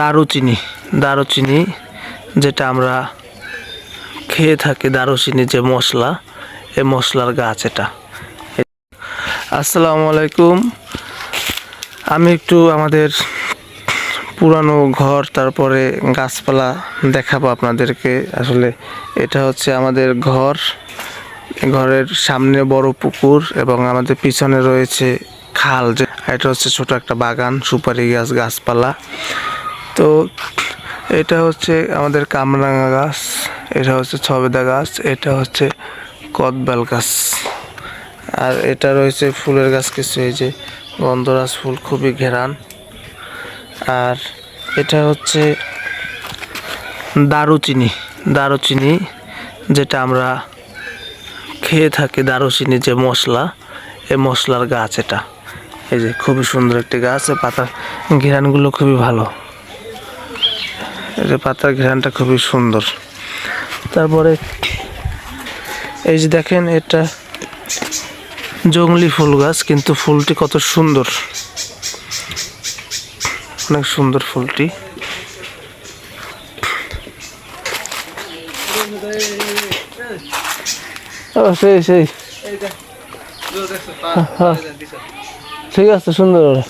দারুচিনি দারুচিনি যেটা আমরা খেয়ে থাকি, দারুচিনি যে মশলা, এই মশলার গাছ এটা। আসসালামু আলাইকুম। আমি একটু আমাদের পুরানো ঘর, তারপরে গাছপালা দেখাবো আপনাদেরকে। আসলে এটা হচ্ছে আমাদের ঘর। ঘরের সামনে বড় পুকুর এবং আমাদের পিছনে রয়েছে খাল যে এটা হচ্ছে ছোট একটা বাগান, সুপারি গাছ, গাছপালা। তো এটা হচ্ছে আমাদের কামরাঙা গাছ, এটা হচ্ছে ছবেদা গাছ, এটা হচ্ছে কদবাল গাছ। আর এটা রয়েছে ফুলের গাছ কিছু, এই যে গন্ধরাজ ফুল খুবই ঘেরান। আর এটা হচ্ছে দারুচিনি দারুচিনি যেটা আমরা খেয়ে থাকি, দারুচিনি যে মশলা, এই মশলার গাছ এটা। এই যে খুবই সুন্দর একটি গাছ পাতার ঘেরানগুলো খুবই ভালো। যে পাতার ঘেরানটা খুবই সুন্দর। তারপরে এই যে দেখেন, এটা জংলি ফুল গাছ, কিন্তু ফুলটি কত সুন্দর। অনেক সুন্দর ফুলটি। সেই সেই। হ্যাঁ। ঠিক আছে, সুন্দর।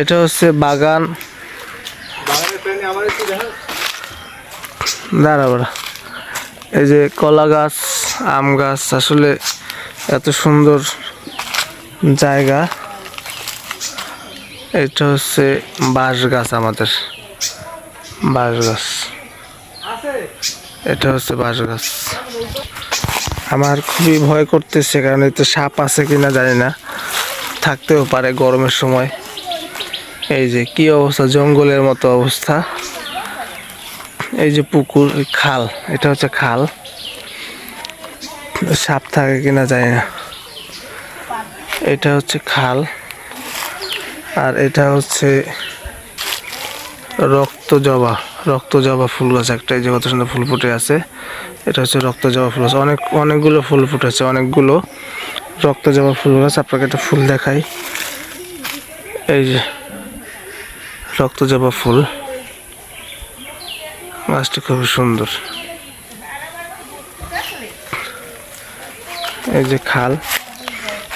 এটা হচ্ছে বাগান। দাঁড়া বাড়া এই যে কলা গাছ আম গাছ আসলে এত সুন্দর জায়গা। এটা হচ্ছে বাঁশ গাছ আমাদের। বাঁশ গাছ। এটা হচ্ছে বাঁশ গাছ। আমার খুবই ভয় করতেছে কারণ এতে সাপ আছে কিনা জানি না। থাকতেও পারে গরমের সময়। এই যে কি অবস্থা? জঙ্গলের মতো অবস্থা। এই যে পুকুর খাল, এটা হচ্ছে খাল। সাপ থাকে কিনা জানি না। এটা হচ্ছে খাল। আর এটা হচ্ছে রক্ত জবা রক্ত জবা ফুল গাছ একটা। এই যে কত সুন্দর ফুল ফুটে আছে। এটা হচ্ছে রক্ত জবা ফুল গাছ। অনেক, অনেকগুলো ফুল ফুটেছে, অনেকগুলো রক্ত জবা ফুল গাছ। আপনাকে একটা ফুল দেখাই। এই যে রক্ত জবা ফুল। গাছটি খুবই সুন্দর। এই যে খাল।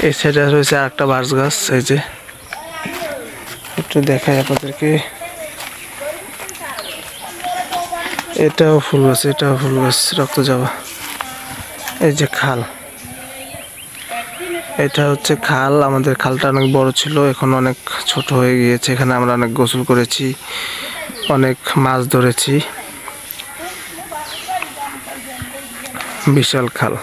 এই সাইডে রয়েছে আরেকটা বাঁশ গাছ, এই যে। একটু দেখাই আপনাদেরকে। এটাও ফুল গাছ, এটাও ফুল গাছ, রক্ত যাওয়া এই যে খাল। এটা হচ্ছে খাল, আমাদের খালটা অনেক বড় ছিল, এখন অনেক ছোট হয়ে গিয়েছে, এখানে আমরা অনেক গোসল করেছি, অনেক মাছ ধরেছি। বিশাল খাল।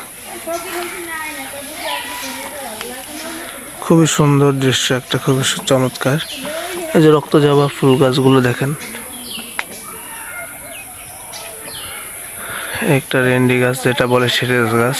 খুবই সুন্দর দৃশ্য, একটা খুবই চমৎকার। এই যে রক্ত যাওয়া ফুল গাছগুলো দেখেন। একটা রেন্ডি গাছ, যেটা বলে সিরিয়াস গাছ।